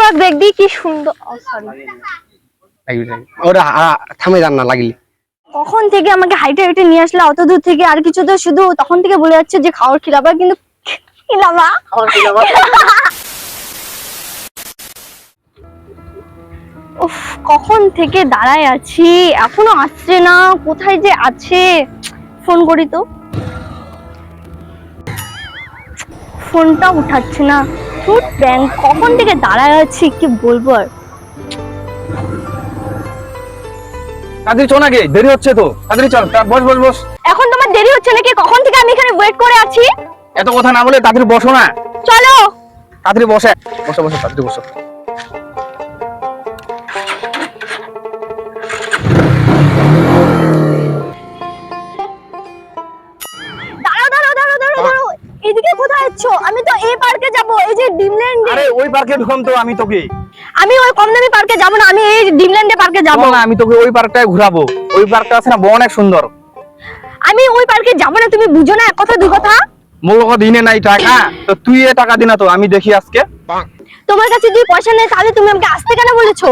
Park দেখবি কি সুন্দর। সরি ওরা থামে যান না লাগলি। কখন থেকে আমাকে হাইটে হাইটে নিয়ে আসলে অত দূর থেকে আর কিছু তো শুধু তখন থেকে বলে যাচ্ছে যে খাওয়ার খিলাবা কিন্তু খিলাবা? উফ কখন থেকে দাঁড়ায় আছি? এখনও আসছে না কোথায় যে আছে? ফোন করি তো। ফোনটা উঠাচ্ছে না। ধুর, ব্যাংক কখন থেকে দাঁড়ায় আছি কি বলব আর? তাড়াতাড়ি চল নাকি? দেরি হচ্ছে তো। তাড়াতাড়ি চল তা- বস বস বস। এখন তোমার দেরি হচ্ছে নাকি? কখন থেকে আমি এখানে ওয়েট করে আছি? এত কথা না বলে তাড়াতাড়ি বসো না। চলো। তাড়াতাড়ি বসে। বসো বসো তাড়াতাড়ি বসো। আমি তো এই পার্কে যাব এই যে ডিমল্যান্ড। আরে ওই পার্কে ঢুকাম তো আমি তোকে। আমি ওই কম দামি পার্কে যাব না আমি এই ডিমল্যান্ডে পার্কে যাব। না আমি তোকে ওই পার্কটায় ঘুরাবো। ওই পার্কটা আছে না অনেক সুন্দর। আমি ওই পার্কে যাব না তুমি বুঝো না এক কথা দুই কথা। মোর কথা দিনে নাই টাকা। তো তুই এ টাকা দিনা তো আমি দেখি আজকে। তোমার কাছে যদি পয়সা নেই তাহলে তুমি আমাকে আসতে কেন বলেছ?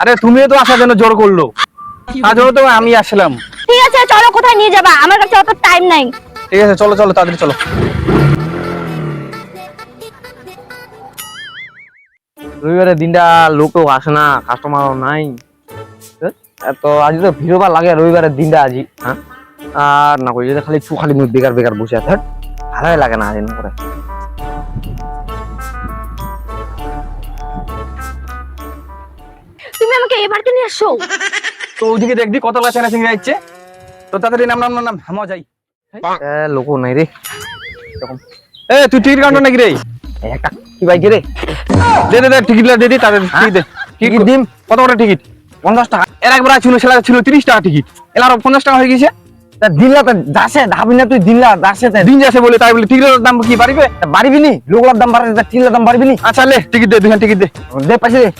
আরে তুমিও তো আসার জন্য জোর করল। জন্য তো আমি আসলাম। ঠিক আছে চলো কোথায় নিয়ে যাবা? আমার কাছে অত টাইম নাই। ঠিক আছে চলো চলো তাড়াতাড়ি চলো। রবিবারের দিনটা লোকও আসে না কাস্টমারও নাই। তো আজ তো ভিড় বা লাগে রবিবারের দিনটা আজি হ্যাঁ? আর না করি খালি চু খালি মুখ বেকার বেকার বসে আছে হ্যাট, ভালোই লাগে না দিন করে। তুমি আমাকে এই পার্কে নিয়ে আসো তো ওইদিকে দেখবি কত লাখ চেনা চিংড়ি যাচ্ছে তো তাড়াতাড়ি নাম নাম নাম হামা যাই। এ, লোকও নাই রে। এ তুই টিকিট কাউন্টার নাকি রে? একটা কি বাইক রে দে দে দে টিকিট দে দি তাদের টিকিট দে। টিকিট দিম? কত করে টিকিট পঞ্চাশ টাকা। এর একবার ছিল সেটা ছিল তিরিশ টাকা টিকিট এলার পঞ্চাশ টাকা হয়ে গেছে। তা দিনলা তো দাসে ধাবি না তুই দিনলা দাসে দিন যাচ্ছে বলে তাই বলে টিকিটের দাম কি বাড়িবে? বাড়িবি নি? লোকলার দাম বাড়াতে তা দাম বাড়বি নি? আচ্ছা লে টিকিট দে দুখান টিকিট দে। দে পাশে দে।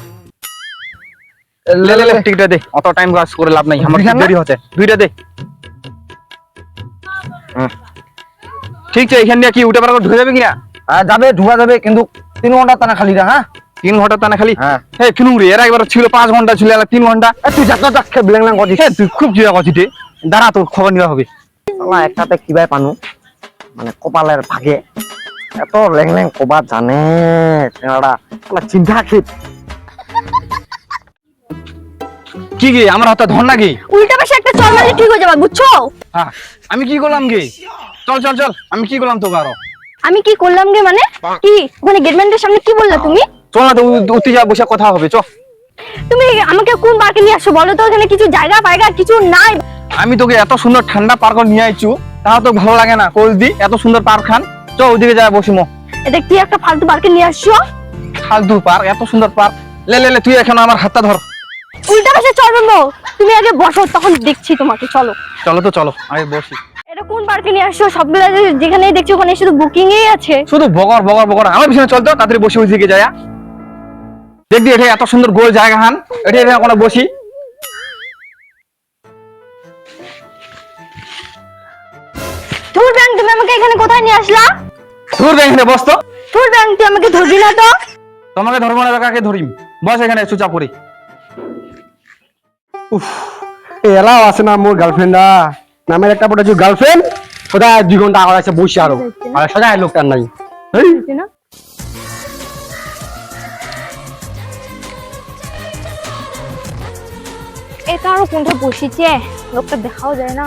লে লে লে টিকিটটা দে। অত টাইম কাজ করে লাভ নাই আমার দেরি দুইটা দে। ঠিক আছে এখান দিয়ে কি উঠে পারা ঢুকে যাবে কিনা? যাবে ঢুকা যাবে কিন্তু তিন ঘণ্টা টানা খালি রা হ্যাঁ? তিন ঘণ্টা তা না খালি? হ্যাঁ। কিনু রে এর একবার ছিল পাঁচ ঘণ্টা ছিল তিন ঘণ্টা। এ, তুই যাত্রা যাক ব্ল্যাং ব্ল্যাং করছিস। হ্যাঁ তুই খুব জিরা করছিস। দাঁড়া তোর খবর নেওয়া হবে। শালা একটাতে কিবাই পানু? মানে কপালের ভাগে। এত লেং লেং কবা জানে চেনারা চিন্তা খেত কি গে আমার হাতে ধর নাকি উল্টা পাশে একটা চল মারলে ঠিক হয়ে যাবে বুঝছ? হ্যাঁ আমি কি করলাম গে? চল চল চল আমি কি করলাম তোকে আরও? আমি কি করলাম গে মানে? কি? ওখানে গেটম্যানদের সামনে কি বললা তুমি? চল না উঠতে যা বসে কথা হবে চ তুমি আমাকে কোন পার্কে নিয়ে আসছো বলো তো? এখানে কিছু জায়গা পায়গা কিছু নাই। আমি তোকে এত সুন্দর ঠান্ডা পার্ক নিয়ে আইছু তাও তো ভালো লাগে না কোচ দি এত সুন্দর পার্ক খান। চ ওদিকে যা বসি মো। এটা কি একটা ফালতু পার্কে নিয়ে আসছো? ফালতু পার্ক এত সুন্দর পার্ক। লে লে লে তুই এখন আমার হাতটা ধর। উল্টা পাশে চল বলব তুমি আগে বসো তখন দেখছি তোমাকে চলো। চলো তো চলো আগে বসি। এটা কোন পার্কে নিয়ে আসছো? সবগুলো যে- যেখানেই দেখছি ওখানে শুধু বুকিং এই আছে। শুধু বগর বগর বগর। আমার পিছনে চল তো তাড়াতাড়ি বসে যায়। দেখবি এটা এত সুন্দর গোল জায়গা হান। এটা এটা কোনো বসি। ধুর ব্যাং তুমি আমাকে এখানে কোথায় নিয়ে আসলা? তোর এখানে বস তো। ধুর ব্যাং তুই আমাকে ধরবি না তো? তোমাকে ধরবো না কাকে ধরিম? বস এখানে চুচা পড়ি। এলাও আছে না মোর গার্লফ্রেন্ডা নামের একটা পড়েছি গার্লফ্রেন্ড ওটা দুই ঘণ্টা আগে আছে বসে আরও। আর সোজা লোকটার নাই। এটা আরও কোনটা বসেছে লোকটা দেখাও যায় না।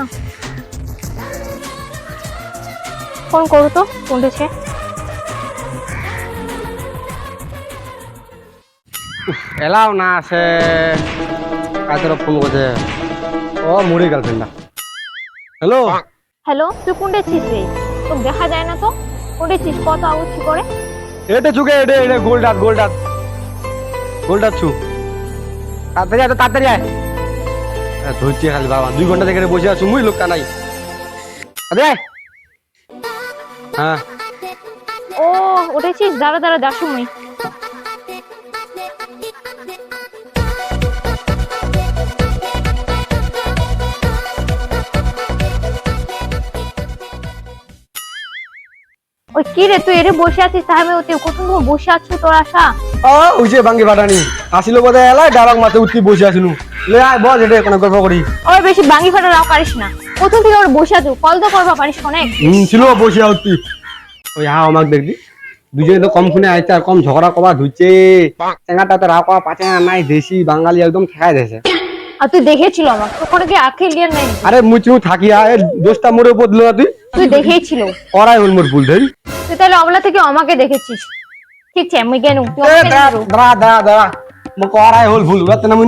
ফোন করো তো কোনটাছে এলাও না আছে। কাজের ফোন করছে ও মুড়ি গার্লফ্রেন্ডা হ্যালো? হ্যালো তুই কোনটা ছিস রে? তোকে দেখা যায় না তো? কোনটা ছিস? কত আগুচ্ছি করে? এটা চুকে এটা এটা গোল ডাট গোল ডাট গোল ডাট ছু তাড়াতাড়ি আয় তো তাড়াতাড়ি আয়। এ, ধরছি খালি বাবা দুই ঘণ্টা থেকে বসে আছো মুই লোকটা নাই। আরে হ্যাঁ। ও উঠেছিস দাঁড়া দাঁড়া দাসু মুই। ওই কি রে তুই এরে বসে আছিস? তাহলে ওতে কত বসে আছো তোর আশা? ও হইছে বাঙ্গি ফাটানি আসিল বোধ এলাই ডাবাক বসে আসিনু। লে আয় বস এটা কোনো গল্প করি। ওই বেশি বাঙ্গি ফাটা রাও পারিস না। প্রথম থেকে ওর বসে আছো কল তো করবা পারিস অনেক। হুম ছিল বসে উঠতি ওই হা আমাক দেখবি। দুজনে তো কম খুনে আইছে আর কম ঝগড়া কবা ধুইছে। চেঙ্গাটা তো রাও কবা পাচে নাই দেশি বাঙালি একদম ঠেকাই দিয়েছে আর তুই দেখেছিল আমার তোর কি আখে লিয়ার নাই আরে মুচু থাকিয়া এর দোষটা মোরে উপর দিল তুই? তুই দেখেছিল ওরাই হল মোর ভুল ধরি। তুই তাহলে অবলা থেকে আমাকে দেখেছিস। ঠিক আছে আমি কেন দাঁড়া দাঁড়া দাঁড়া মোক হল ভুল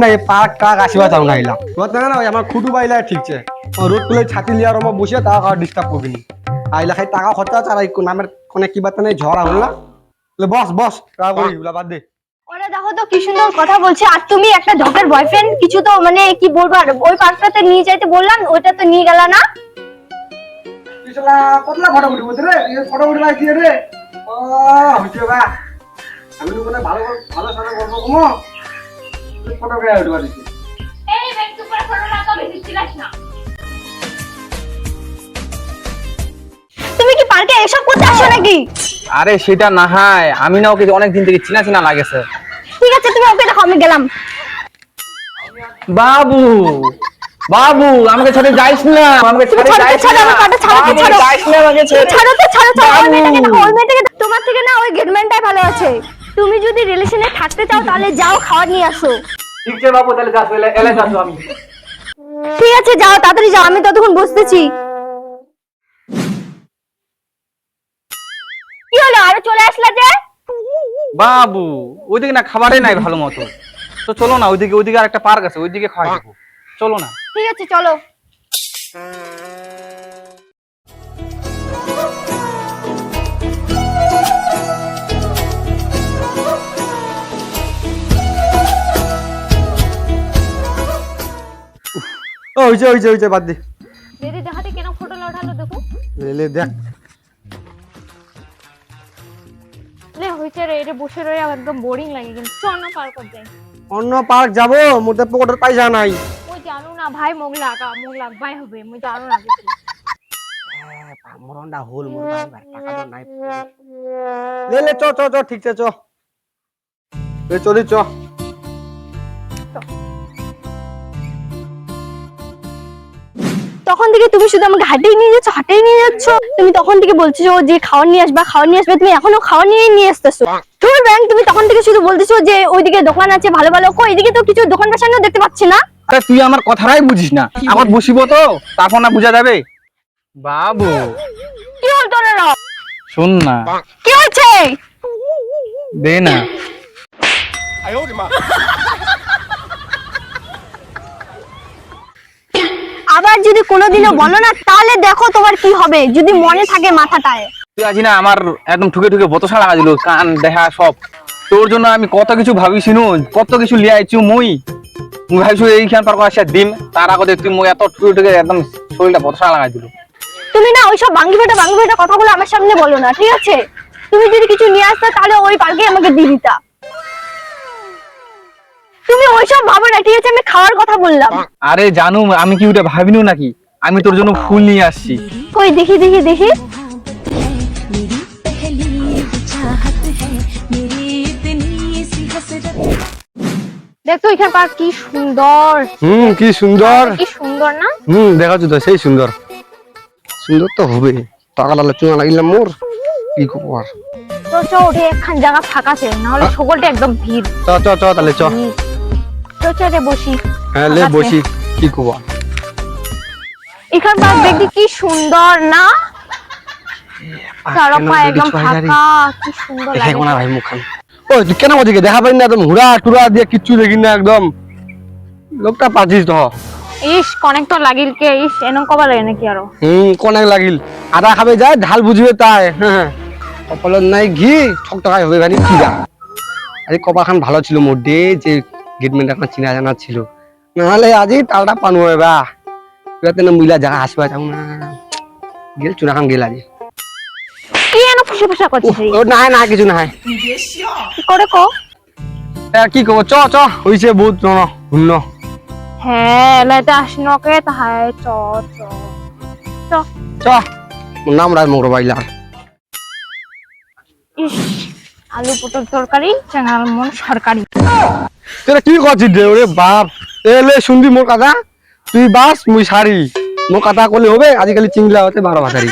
এই কাক চাও না খুটু বাইলা তুলে ছাতি লিয়া খাই টাকা নামের কোনে ঝড়া হল না? বস বস টাকা করি বাদ দে। ওরা দেখো তো কি সুন্দর কথা বলছে। আর তুমি একটা ঢকের বয়ফ্রেন্ড কিছু তো মানে কি বলব আর ওই পার্কটাতে নিয়ে যাইতে বললাম ওইটা তো নিয়ে গেল না। পিছলা কতলা ফটো বলতে রে? এই ফটো উঠি ভাই দিয়ে রে। ও হইছে বা আমি তো কোনে ভালো ভালো সারা গল্প কমো ফটো উঠবা দিছি এই ব্যাগ তুই পরে ফটো লাগা বেশি চিলাস না। তুমি কি পার্কে এসব করতে আসো নাকি? আরে সেটা না হয়। আমি না ওকে অনেক দিন থেকে চিনা চিনা লাগেছে। ঠিক আছে তুমি ওকে দেখো আমি গেলাম। বাবু! বাবু আমাকে ছেড়ে যাইস না। আমাকে ছেড়ে যাইস ছাড়ো, না। আমার ছাড়ো তো, ছাড়ো। যাইস না আমাকে ছেড়ে। ছাড়ো তো ছাড়ো ছাড়ো। ওই। মেয়েটাকে ওই মেয়েটাকে। তোমার থেকে না ওই গেটম্যানটাই ভালো আছে। তুমি যদি রিলেশনে থাকতে চাও তাহলে যাও খাবার নিয়ে আসো। ঠিক আছে বাবু তাহলে যাস এলে এলে যাস আমি। ঠিক আছে যাও তাড়াতাড়ি যাও আমি ততক্ষণ বসতেছি। কি হলো আরও চলে আসলা যে? বাবু ওইদিকে না খাবারই নাই ভালো মতো। তো চলো না ওইদিকে ওইদিকে আর একটা পার্ক আছে ওইদিকে খাওয়াই দেবো চলো না। ঠিক আছে চলো। ও হইছে হইছে হইছে বাদ দে। দিদি দেখাতে কেন ফটো উঠালো দেখো? লে লে দেখ। লে হইছে রে এটা বসে রয়ে একদম বোরিং লাগে কিন্তু। চল না পার কর যাই। অন্য পার্ক যাব মোটে পকেটের পয়সা নাই। জানো না ভাই মোক লাগা মোক লাগবাই হবে মুই জানো না কিছু। মরণটা হল মোর ভাই টাকা তো নাই। লে লে চ চ চ ঠিক আছে চ। এ চলি চ। তখন থেকে তুমি শুধু আমাকে হাটেই নিয়ে যাচ্ছ হাটেই নিয়ে যাচ্ছ? তুমি তখন থেকে বলছো যে খাওয়ার নিয়ে আসবা খাওয়ার নিয়ে আসবে তুমি এখনও খাওয়ার নিয়ে নিয়ে আসতেছো। তুমি ব্যাংক তুমি তখন থেকে শুধু বলতেছো যে ওইদিকে দোকান আছে ভালো ভালো কই? এদিকে তো কিছু দোকান বাসানো দেখতে পাচ্ছি না। তুই আমার কথাটাই বুঝিস না। আবার বসিব তো? তারপর না বুঝা যাবে? বাবু। কি হল তোর শোন না। কি হচ্ছে? দে না। আবার যদি কোনোদিনও বলো না তাহলে দেখো তোমার কি হবে যদি মনে থাকে মাথাটায়। তুই আছি না আমার একদম ঠুকে ঠুকে বতসা লাগা দিল কান দেখা সব। তোর জন্য আমি কত কিছু ভাবিছি নু কত কিছু লিয়ে আইছি মুই। মুই ভাবছি এইখান পার আসা দিম। তার আগতে তুই মুই এত ঠুকে ঠুকে একদম শরীরটা বতসা লাগাই দিল। তুমি না ওইসব বাঙ্গি ভেটা বাঙ্গি ভেটা কথাগুলো আমার সামনে বলো না ঠিক আছে? তুমি যদি কিছু নিয়ে আসতে তাহলে ওই পার্কে আমাকে দিয়ে দিতা। তুমি ওইসব ভাবো না ঠিক আছে? আমি খাওয়ার কথা বললাম। আরে জানু আমি কি ওটা ভাবিনু নাকি? আমি তোর জন্য ফুল নিয়ে আসছি। কই দেখি দেখি দেখি। দেখতো এখানে পার্ক কি সুন্দর। হুম কি সুন্দর। কি সুন্দর না? হুম দেখাচ্ছ তো সেই সুন্দর। সুন্দর তো হবে টাকা লালে চুনা লাগিলাম মোর। কি করব আর? তো চ ওঠে একখান জায়গা ফাঁকা আছে নাহলে সকলটা একদম ভিড়। চ চ চ তাহলে চ। তো চ রে বসি। হ্যাঁ লে বসি কি করব? এখান পার্ক দেখবি কি সুন্দর না? চারপা একদম ফাঁকা কি সুন্দর লাগে। ভাই মুখান ও তুই কেন ওদিকে দেখা পাই না একদম হুড়া টুরা দিয়ে কিচ্ছু দেখি না একদম। লোকটা পাচ্ছিস তো ইস কানেক্টর লাগিল কে? ইস এনম কবা লাগে নাকি আরও? হুম কনেক লাগিল। আদা খাবে যায় ঢাল বুঝবে তাই। হ্যাঁ। কপালত নাই ঘি ঠক ঠকঠকাই হবে মানে কি দা আরে কপাখান ভালো ছিল ডে যে গেটমেন্ট এখন চিনা জানা ছিল। নাহলে আজি তালটা পানু হবে বা। না মিলা জায়গা আসবা যাও না। গেল চুনাখান গেল আজি। ফুসে ফুসা করছিস ও নাই না কিছু নাই কি করে কো। এ, কি কব চ চ হইছে বহুত জন শূন্য হ্যাঁ লাইতে আসনকে তাহাই চ চ চ। চ। নাম রাজ মোর বাইলার ইস আলু পটল তরকারি চাঙাল মন সরকারি। তোরা কি করছিস রে? ওরে বাপ। এলে শুনবি মোর কথা। তুই বাস মুই শাড়ি। মোর কথা করলে হবে আজিকালি চিংলা হতে বারো ভাতারি